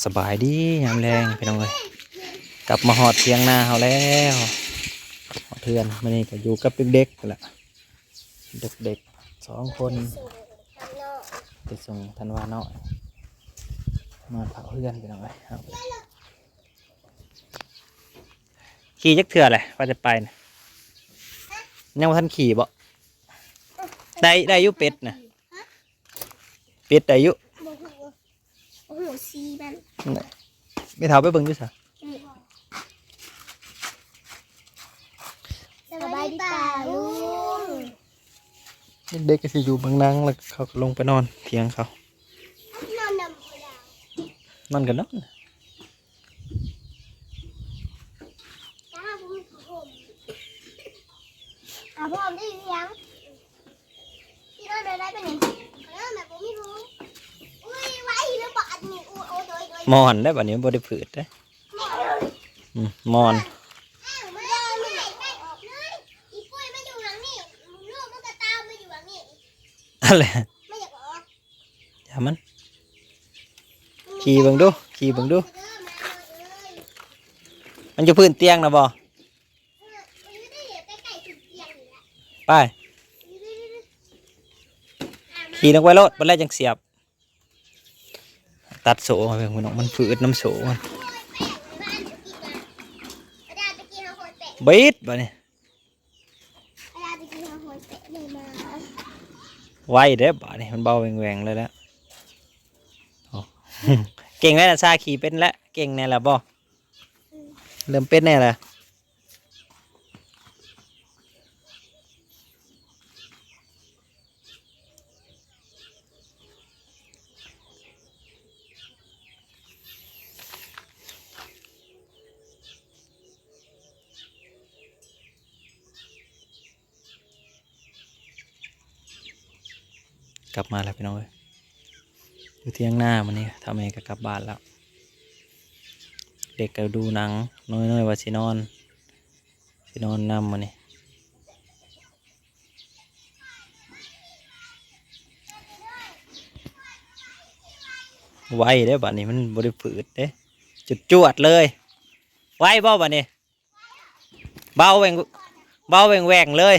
สบายดียามแรงพี่น้องเลยกลับมาหอดเทียงนาเขาแล้วหอดเพื่อนมื่นี้ก็อยู่กับเด็กๆนั่นแหละเด็กๆสองคนไปส่งธันวาเนาะนอนเผาเพื่อนพี่น้องเลยขี่จักเถื่อเลยว่าจะไปนะยังว่าท่านขี่บ่ได้ได้อยุเป็ดนะเป็ดได้อยุโอ้โหโอ้โห ซีมันไม่เท้าไปเบิ่งด้วยสะสบายดีป่าลุงเด็กก็สิอยู่เบางนังแล้วเขาก็ลงไปนอนเทียงเขา นอนดำหัวดาวนอนกันเนาะจ้าผมผมอะพ่อได้ยินยังพี่นอนได้เป็นยังนอนแบบผมไม่รู้อุ้ยไว้แล้วบาดนี่อุ้ยโอ้ยโดยโดย มอนได้บัดนี้บ่ได้ผืดได้อืมอนอ้ไม่ได้ไม่ไม่ออกเลยอีปุ้ยไม่อยู่หลังนี่ลูกมันก็ตามมาอยู่หลังนี่อะไรไม่อยากออกอย่ามัน ขี่บิ่งดู ขี่บิ่งดูเด้อมาเลยมันจะพื้นเตียงนะบอไม่ได้เหลือใกล้ๆถึงเตียงอยู่แล้วไปขี่ลงไปรถบ่แล้วจังเสียบ ตัดโส่มาเบิ่งพี่น้องมันฝืดน้ำโส่มันบิดบ่เนี้ไวเด้บ่เนี้มันเบาแหวงๆเลยแล้วเก่งแล้วนะซาขี่เป็นแล้วเก่งแน่ละบ่เริ่มเป็นแน่ละ กลับมาแล้วพี่น้องเอยอยู่เที่ยงหน้ามันนี่ทำเองก็กลับบ้านแล้ว เด็กก็ดูหนัง น้อยๆว่าสินอนสินอนนำมันนี่ไวเด้บัดนี้มันบริฝืดเด้จุดจวดเลย ไวเบ่บัดนี้ เบาแหวงเบาแหวงแหวงเลย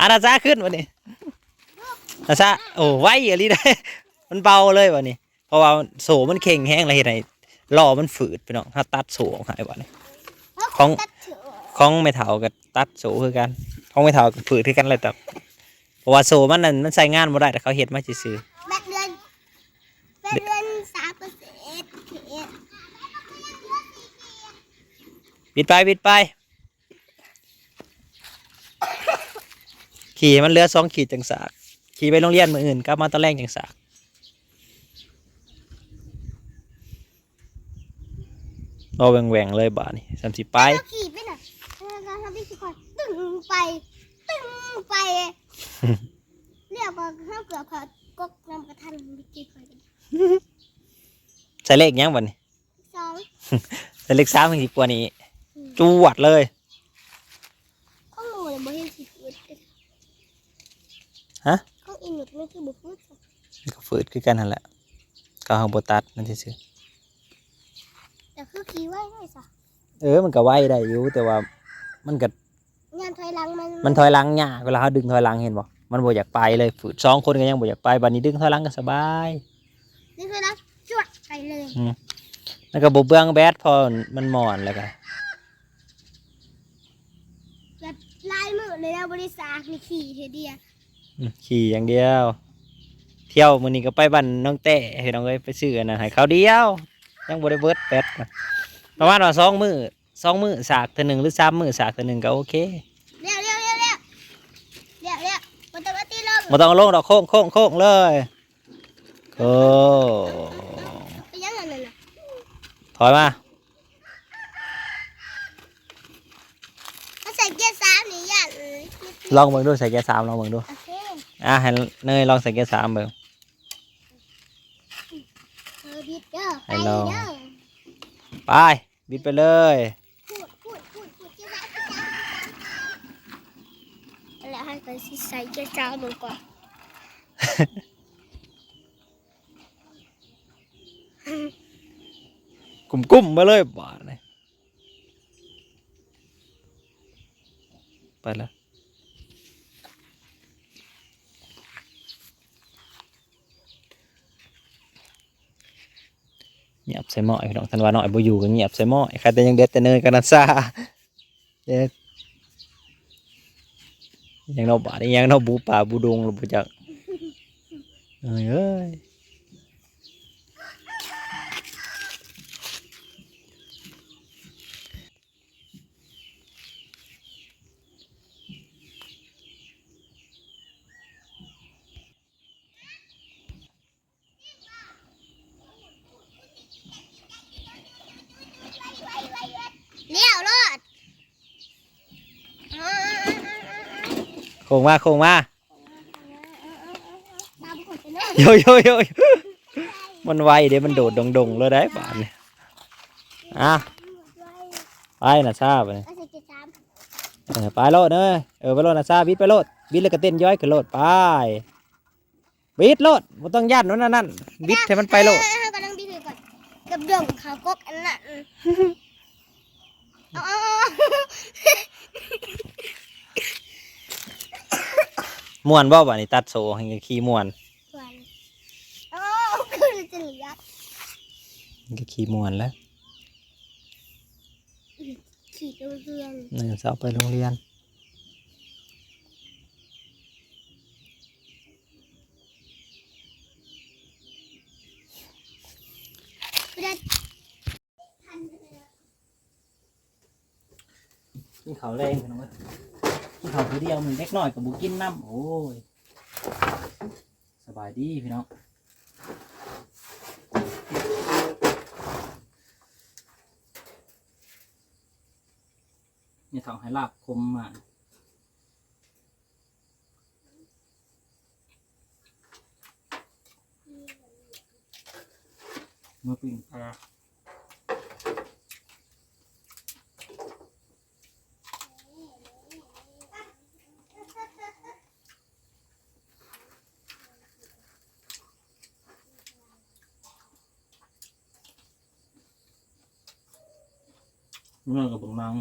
อาณาจาขึ้นวันนี้ นะซะโอ้ไวอะไรได้ มันเบาเลยวันนี้ เพราะว่าโสมันเข่งแห้งอะไรเห็นไหนล้อมันฝืดไปน้องถ้าตัดโสออกหายวันนี้ของของไม่เท่ากับตัดโสคือกันของไม่เท่ากับฝืดคือกันเลยแต่เพราะว่าโสมันนั่นมันใช้งานบ่ได้แต่เขาเห็ดมาซื่อแบตเดือนแบตเดือนสามเปอร์เซ็นต์ๆปิดไปปิดไปขี่ให้มันเหลือสองขีดจังสาก ขี่ไปโรงเรียนมืออื่นกลับมาตอนแรกจังสากเอาแหว่งๆเลยบาทนี่สามสิไปเราขี่ไปหน่อยเราทำที่สิก่อนตึ้งไป ตึ้งไป เรียกว่าข้าวเกลือผัดกกน้ำกระทันไปกินไปกันใส่เลขยังบัดนี้สองใส่เลขสามถึงสิบกว่านี้จวดเลย ข้าวหมูเลยบ่เห็นสิฟืด ฮะ ข้าว อินหนุดไม่คือบุฟเฟ่ต์มันก็ฝืดคือกันนั่นแหละก็เอาบตัดมันซื่อแต่คือขี่ไว้ได้สะๆเออมันก็ไหวได้อยู่แต่ว่ามันก็งานถอยหลังมันมันถอยหลังยากเวลาเขาดึงถอยหลังเห็นบ่มันบ่อยากไปเลยฝืดสองคนก็ยังบ่อยากไปบัดนี้ดึงถอยหลังก็สบายนี่คือแล้วจวดไปเลยแล้วก็บ่เบื่องแบดพอมันหมอนแล้วก็แบบลายมือเลยนะบริษัทนี่ขี่เทเดียอืม ขี่อย่างเดียว เที่ยวมื้อนี้ก็ไปบ้านน้องแต่ให้น้องเอ้ยไปซื้ออันนั้นให้เขาวเดียว ยังบ่ได้เบิดแบดนะประมาณว่าสองมื้อสองมื้อสากเทื่อหนึงหรือสามมื้อสากเทื่อหนึงก็โอเคเร็วเร็วเร็วเร็วเร็วเร็วมันต้องเอาตีลงมาต้องเอาลงดอกโค้งโค้งโค้งเลยโอ้ไปยังไงนั่นน่ะถอยมาถ้าใส่เกียร์สามนี่ยันเลยลองเบิ่งดูใส่แกสามลองเบิ่งดูโอเคอะให้เนยลองใส่แกสามเบิ่งเออบิดเด้อไปให้ลองเด้อไปบิดไปเลยพูดพูดพูดพูดเกียร์สามเกียร์สามแล้วให้ไปใส่เกียร์สามลงก่อนกุ้มกุ้มๆมาเลยบาดเลยไปแล้ว เงียบใส่หม้อไอ้พี่น้องทันว่าน้อยบ่อยู่ก็เงียบใส่หม้อใครแต่ยังเด็ดแต่เนยกันนะซ่าเด็ดยังเราบาดยังเราบูป่าบูดงเราบูจักเอ้ยเอ้ย เลี้ยวรถ โค้งมาโค้งมาโยโยโยมันไวเดี๋ยวมันโดดดงดงๆเลยได้บาดเนี่ยอะไปนะทราบเลยไปโลดเนยเออไปโลดนะทราบบิดไปโลดบิดแล้วก็เต้นย้อยขึ้นโลดไปบิดโลดมันต้องยัดนั่นนั่นบิดให้มันไปโลดก็ต้องบิดเลยก่อนกับดงเขากกอันนั้นเอาเอาเอา ม่วนบ่บ่านี่ตัดโซ่ให้ขี่ม่วนส่วนเอาเอาคือจะเหลือมันก็ขี่ม่วนแล้วขี่ตัวเรียนนี่เสาไปโรงเรียนไม่ได้กินข้าวแรงพี่น้อ งเอ้ยกินข้าวคือเดียวมันเล็กน้อยกับบุกินน้ำโอ้ยสบายดีพี่น้องนี่ทำให้ลาบคมมาเมื่อปิ้งปลา เมื่อกับบังนัง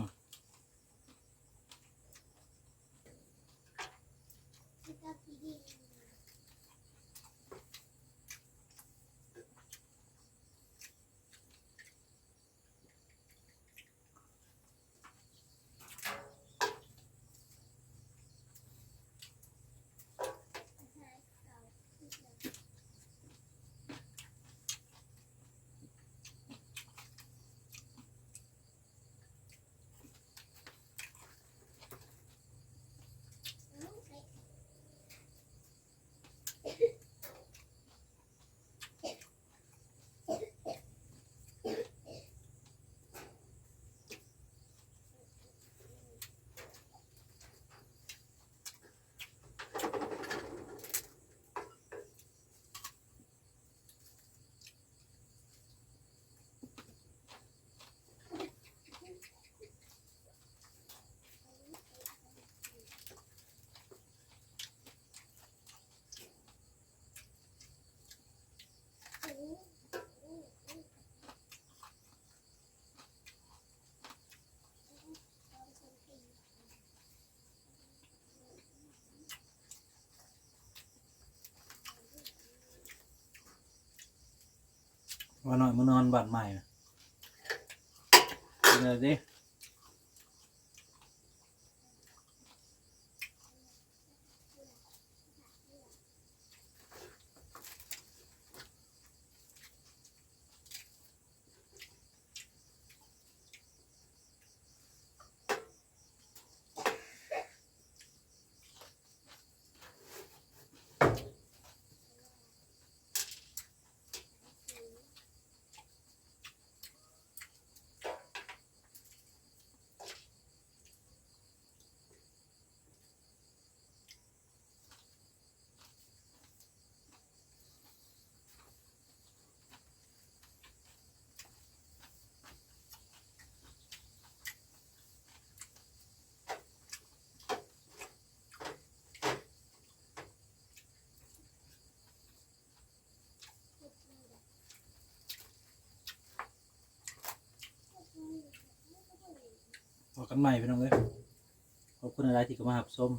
ว่าหน่อยมานอนบ้านใหม่เดี๋ยวดิ กันใหม่พี่น้องเอ้ยขอบคุณอะไรที่เข้ามาหับชม